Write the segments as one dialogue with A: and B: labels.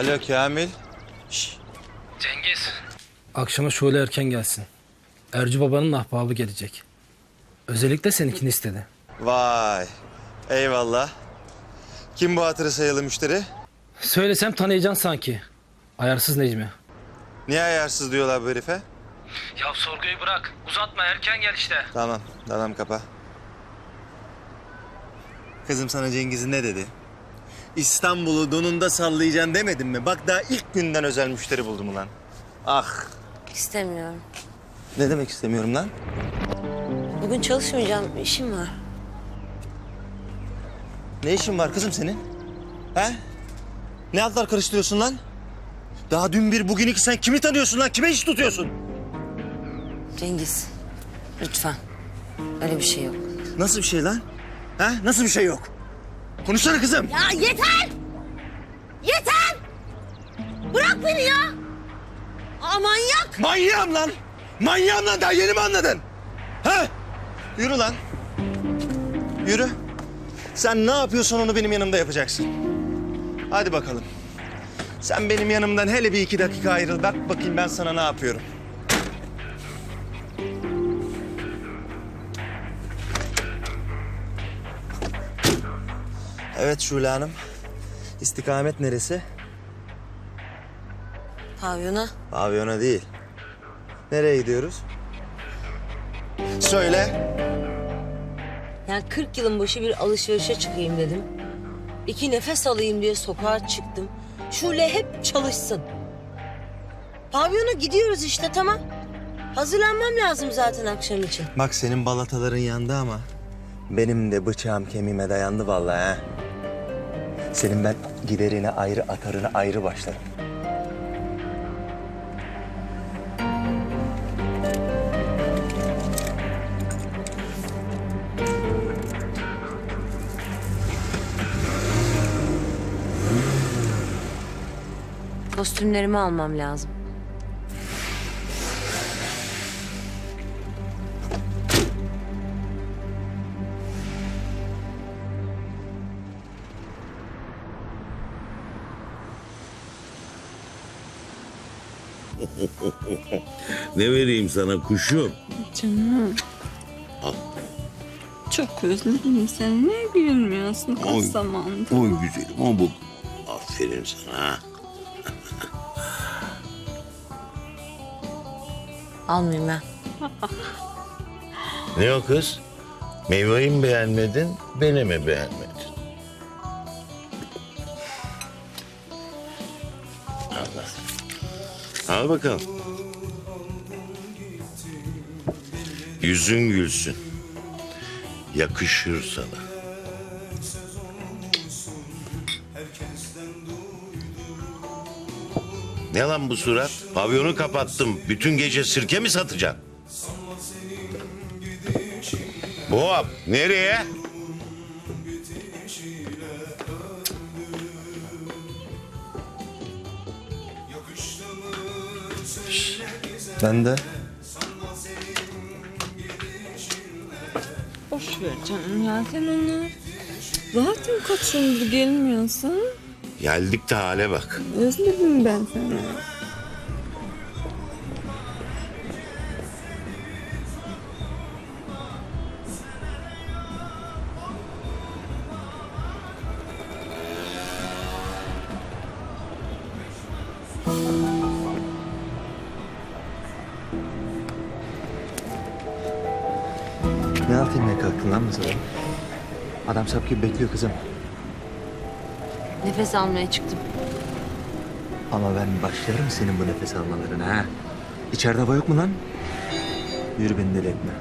A: Alo Kamil.
B: Cengiz.
C: Akşama şöyle erken gelsin. Ercü babanın ahbabı gelecek. Özellikle seninkini istedi.
A: Vay. Eyvallah. Kim bu hatırı sayılı müşteri?
C: Söylesem tanıyacaksın sanki. Ayarsız Necmi.
A: Niye ayarsız diyorlar bu herife?
B: Ya sorguyu bırak. Uzatma erken gel işte.
A: Tamam, tamam kapa. Kızım sana Cengiz'in ne dedi? İstanbul'u donunda sallayacaksın demedim mi? Bak daha ilk günden özel müşteri buldum ulan. Ah.
D: İstemiyorum.
A: Ne demek istemiyorum lan?
D: Bugün çalışmayacağım. işim var.
A: Ne işin var kızım senin? He? Ne altlar karıştırıyorsun lan? Daha dün bir bugün iki sen kimi tanıyorsun lan? Kime iş tutuyorsun?
D: Cengiz. Lütfen. Öyle bir şey yok.
A: Nasıl bir şey lan? Ha? Nasıl bir şey yok? Konuşsana kızım.
D: Ya yeter! Yeter! Bırak beni ya! Aa, manyak!
A: Manyağım lan. Manyağım lan daha yeni mi anladın? Ha? Yürü lan. Yürü. Sen ne yapıyorsan onu benim yanımda yapacaksın. Hadi bakalım. Sen benim yanımdan hele bir iki dakika ayrıl. Bak bakayım ben sana ne yapıyorum. Evet Şule Hanım. İstikamet neresi?
D: Pavyona.
A: Pavyona değil. Nereye gidiyoruz? Söyle.
D: Yani 40 yılın başı bir alışverişe çıkayım dedim. İki nefes alayım diye sokağa çıktım. Şule hep çalışsın. Pavyona gidiyoruz işte tamam. Hazırlanmam lazım zaten akşam için.
A: Bak senin balataların yandı ama benim de bıçağım kemiğime dayandı vallahi ha. Senin ben giderine ayrı atarına ayrı başlarım.
D: Kostümlerimi almam lazım.
E: Ne vereyim sana kuşum?
F: Canım. Çok özledim seni. Niye gülmüyorsun kaç
E: Oy.
F: zamandır?
E: Oy güzelim o bu. Aferin sana.
D: Almayayım ben.
E: Ne o kız? Meyveyi mi beğenmedin, beni mi beğenmedin? Al bakalım. Yüzün gülsün. Yakışır sana. Ne lan bu surat? Pavyonu kapattım. Bütün gece sirke mi satacaksın? Boğap nereye?
A: Ben de.
F: Boş ver canım ya sen onu. Zaten kaç yıldır gelmiyorsun.
E: Geldik de hale bak.
F: Özledim ben seni.
A: Adam sap gibi bekliyor kızım.
D: Nefes almaya çıktım.
A: Ama ben başlarım senin bu nefes almalarına ha. İçeride hava yok mu lan? Yürü beni deli etme.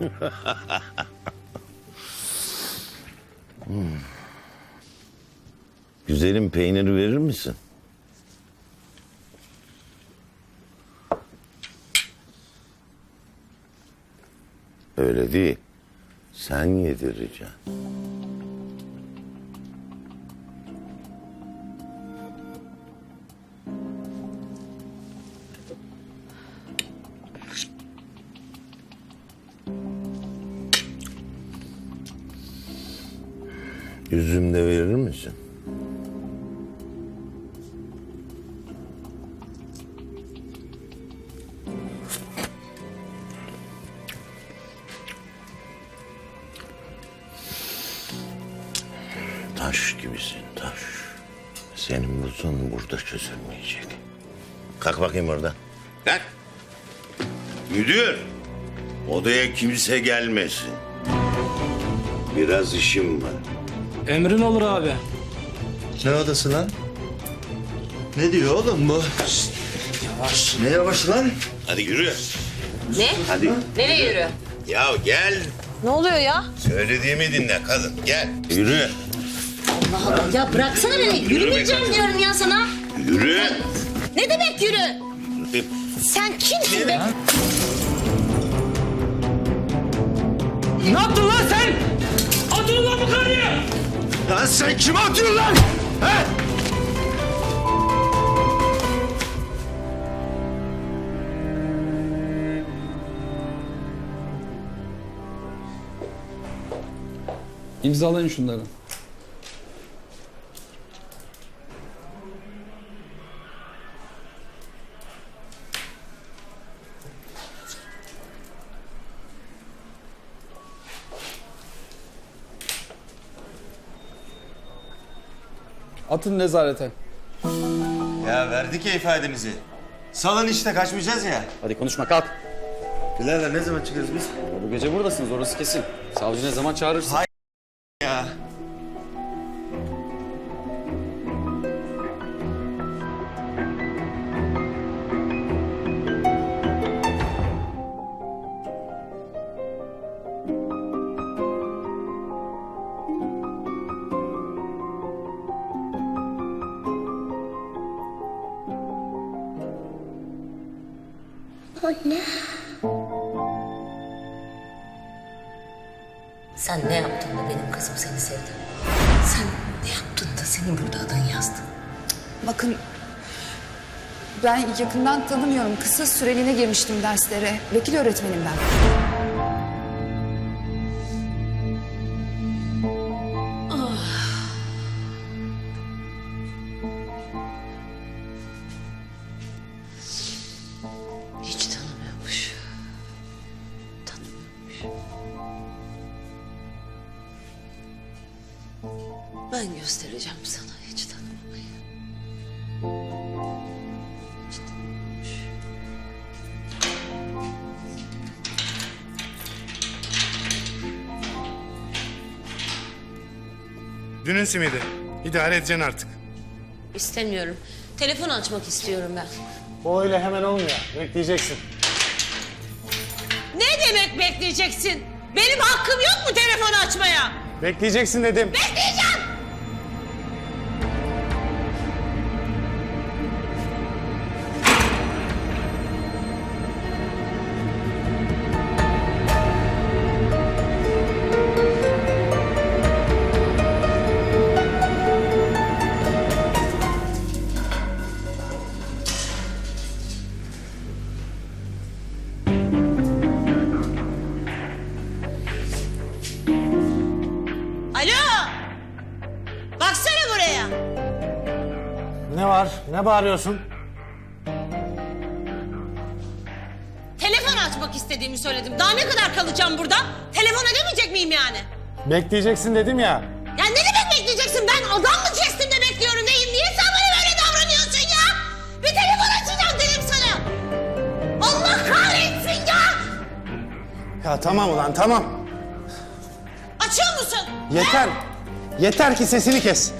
E: Güzelim peynir verir misin? Öyle değil. Sen yedireceksin. Üzüm de verir misin? Bakayım oradan. Kalk. Müdür. Odaya kimse gelmesin. Biraz işim var.
C: Emrin olur abi.
A: Ne odası lan? Ne diyor oğlum bu? Şşt, Yavaş. Ne yavaş lan?
E: Hadi yürü.
D: Ne?
E: Hadi.
D: Nereye yürü?
E: Ya gel.
D: Ne oluyor ya?
E: Söylediğimi dinle kadın. Gel. Yürü.
D: Allah Allah ya bıraksana beni. Yürümeyeceğim diyorum ya sana.
E: Yürü.
D: Ne demek yürü? Sen kimsin be?
C: Ne yaptın lan sen? Atın lan bu karıyı!
A: Lan sen kime atıyorsun lan? He?
G: İmzalayın şunları. Atın nezarete.
A: Ya verdik ya ifademizi. Salın işte kaçmayacağız ya.
H: Hadi konuşma kalk.
A: Birader ne zaman çıkıyoruz biz?
H: Bu gece buradasınız orası kesin. Savcı ne zaman çağırırsa.
A: Hay-
F: Bakın ben yakından tanımıyorum. Kısa süreliğine girmiştim derslere. Vekil öğretmenim ben.
D: Hiç tanımıyormuş. Tanımıyormuş. Ben göstereceğim sana
I: Dünün simidi. İdare edeceksin artık.
D: İstemiyorum. Telefon açmak istiyorum ben.
J: O öyle hemen olmuyor. Bekleyeceksin.
D: Ne demek bekleyeceksin? Benim hakkım yok mu telefon açmaya?
J: Bekleyeceksin dedim.
D: Bekleyeceğim.
J: Ne var? Ne bağırıyorsun?
D: Telefon açmak istediğimi söyledim. Daha ne kadar kalacağım burada? Telefon edemeyecek miyim yani?
J: Bekleyeceksin dedim ya.
D: Ya ne demek bekleyeceksin? Ben adam mı kestim de bekliyorum neyim? Niye sen bana böyle davranıyorsun ya? Bir telefon açacağım dedim sana. Allah kahretsin ya!
J: Ya tamam ulan tamam.
D: Açıyor musun?
J: Yeter. Yeter ki sesini kes.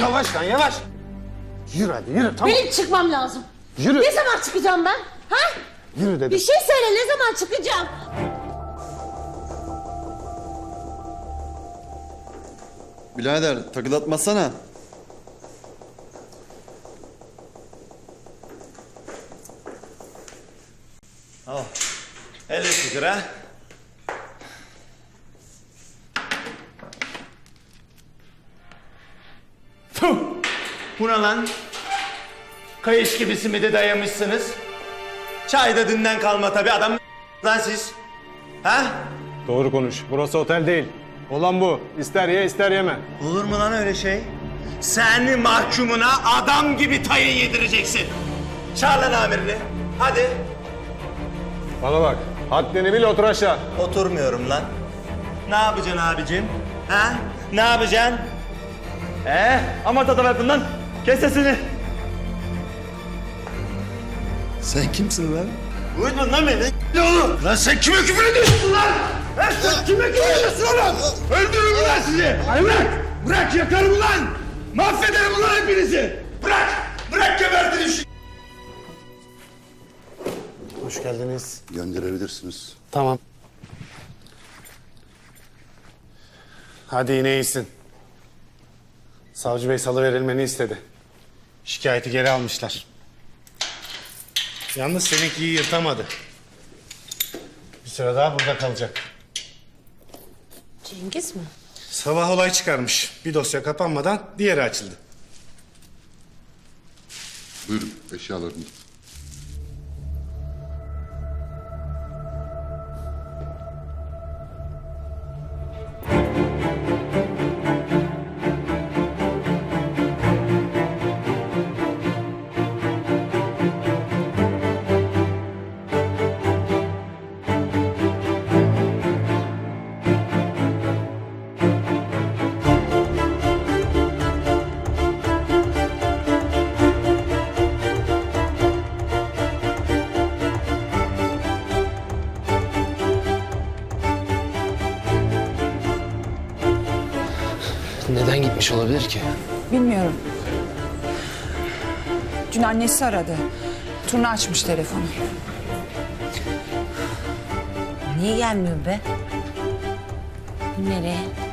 J: Yavaş lan yavaş. Yürü hadi yürü tamam.
D: Benim çıkmam lazım.
J: Yürü.
D: Ne zaman çıkacağım ben? Ha?
J: Yürü dedim.
D: Bir şey söyle ne zaman çıkacağım?
K: Birader takılatmasana.
A: Al. Elle şükür ha. Bu ne lan? Kayış gibi simidi dayamışsınız. Çay da dünden kalma tabii adam lan siz. Ha?
J: Doğru konuş. Burası otel değil. Olan bu. İster ye ister yeme.
A: Olur mu lan öyle şey? Sen mahkumuna adam gibi tayin yedireceksin. Çağır lan amirini. Hadi.
J: Bana bak. Haddini bil otur aşağı.
A: Oturmuyorum lan. Ne yapacaksın abicim? Ha? Ne yapacaksın? Ee, ama tadı verdin lan. Kes sesini.
K: Sen kimsin lan?
A: Duydun lan beni. Ne oğlum? Lan sen kime küfür ediyorsun lan? Ha, sen kime küfür ediyorsun oğlum? Öldürürüm lan sizi. Ay bırak. Bırak yakarım lan. Mahvederim lan hepinizi. Bırak. Bırak gebertin şu.
J: Hoş geldiniz.
K: Gönderebilirsiniz.
J: Tamam. Hadi yine iyisin. Savcı bey salı verilmeni istedi. Şikayeti geri almışlar. Yalnız seninkiyi yırtamadı. Bir süre daha burada kalacak.
D: Cengiz mi?
J: Sabah olay çıkarmış. Bir dosya kapanmadan diğeri açıldı.
K: Buyurun eşyalarınız.
C: Gitmiş olabilir ki?
F: Bilmiyorum. Dün annesi aradı. Turna açmış telefonu.
D: Niye gelmiyor be? Nereye?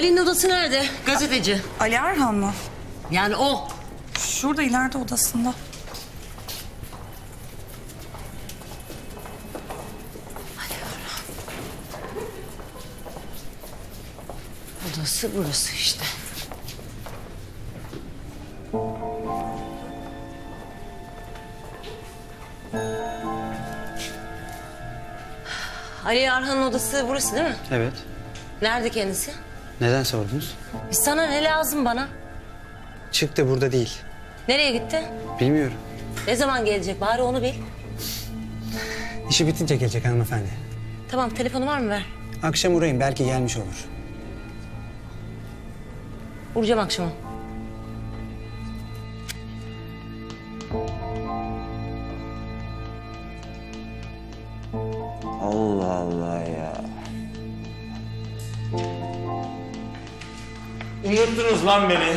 D: Ali'nin odası nerede? Gazeteci.
F: Ali Erhan mı?
D: Yani o.
F: Şurada ileride odasında.
D: Odası burası işte. Ali Arhan'ın odası burası değil mi?
H: Evet.
D: Nerede kendisi?
H: Neden sordunuz?
D: E Sana ne lazım bana?
H: Çıktı burada değil.
D: Nereye gitti?
H: Bilmiyorum.
D: Ne zaman gelecek? Bari onu bil.
H: İşi bitince gelecek hanımefendi.
D: Tamam telefonu var mı ver.
H: Akşam uğrayın belki gelmiş olur.
D: Vuracağım akşama.
A: Unuttunuz lan beni.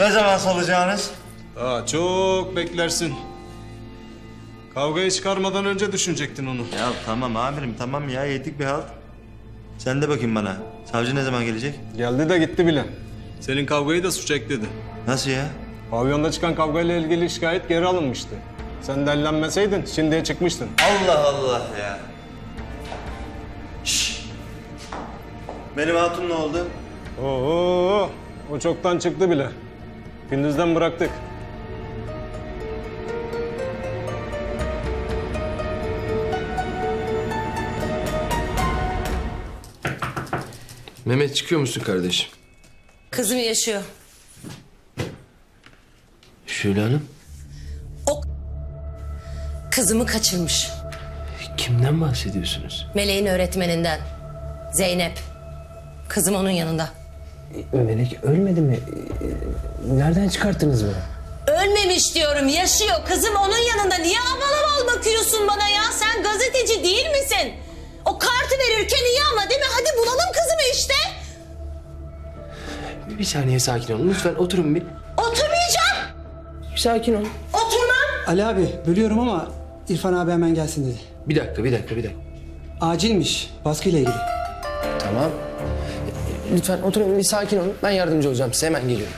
A: Ne zaman salacağınız?
G: Daha çok beklersin. Kavgayı çıkarmadan önce düşünecektin onu.
A: Ya tamam amirim tamam ya yedik bir halt. Sen de bakayım bana. Savcı ne zaman gelecek?
J: Geldi de gitti bile.
G: Senin kavgayı da suç ekledi.
A: Nasıl ya?
J: Pavyonda çıkan kavgayla ilgili şikayet geri alınmıştı. Sen dellenmeseydin şimdiye çıkmıştın.
A: Allah Allah ya. Şşş! Benim hatun ne oldu?
J: Oo, o çoktan çıktı bile. Gündüzden bıraktık.
L: Mehmet çıkıyor musun kardeşim?
D: Kızım yaşıyor.
L: Şule Hanım.
D: Kızımı kaçırmış.
L: Kimden bahsediyorsunuz?
D: Meleğin öğretmeninden. Zeynep. Kızım onun yanında.
C: Melek ölmedi mi? Nereden çıkarttınız bunu?
D: Ölmemiş diyorum yaşıyor. Kızım onun yanında. Niye aval aval bakıyorsun bana ya? Sen gazeteci değil misin? O kartı verirken iyi ama değil mi? Hadi bulalım kızımı işte.
L: Bir saniye sakin olun. Lütfen oturun bir.
D: Oturmayacağım.
L: Bir sakin olun.
D: Oturmam.
H: Ali abi bölüyorum ama İrfan abi hemen gelsin dedi.
L: Bir dakika, bir dakika, bir dakika.
H: Acilmiş baskıyla ilgili.
L: Tamam. Lütfen oturun bir sakin olun. Ben yardımcı olacağım size. Hemen geliyorum.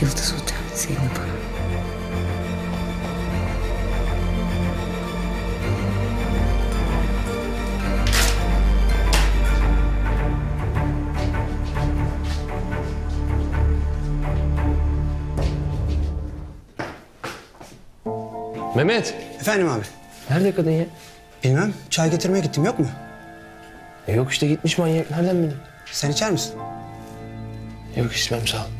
F: Yıldız Otel Zeynep Hanım.
L: Mehmet.
H: Efendim abi.
L: Nerede kadın ya?
H: Bilmem çay getirmeye gittim yok mu?
L: E yok işte gitmiş manyak. Nereden bileyim?
H: Sen içer misin?
L: Yok içmem sağ ol.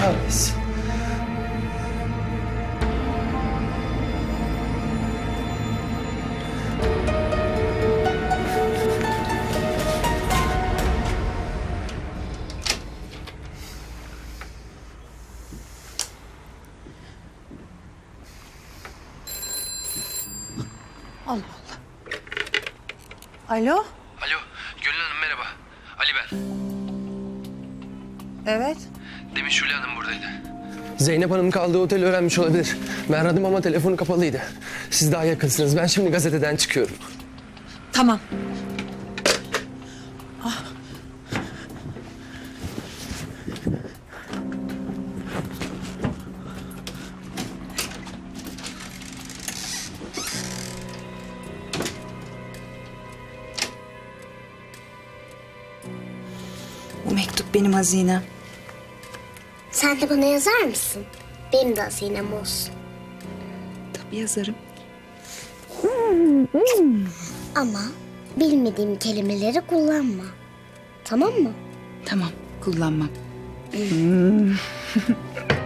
L: Allah kahretsin.
F: Alo?
L: Zeynep Hanım kaldığı oteli öğrenmiş olabilir. Ben aradım ama telefonu kapalıydı. Siz daha yakınsınız. Ben şimdi gazeteden çıkıyorum.
F: Tamam. Bu mektup benim hazinem.
M: Sen de bana yazar mısın? Benim de hazinem olsun.
F: Tabii yazarım.
M: Ama bilmediğim kelimeleri kullanma. Tamam mı?
F: Tamam, kullanmam.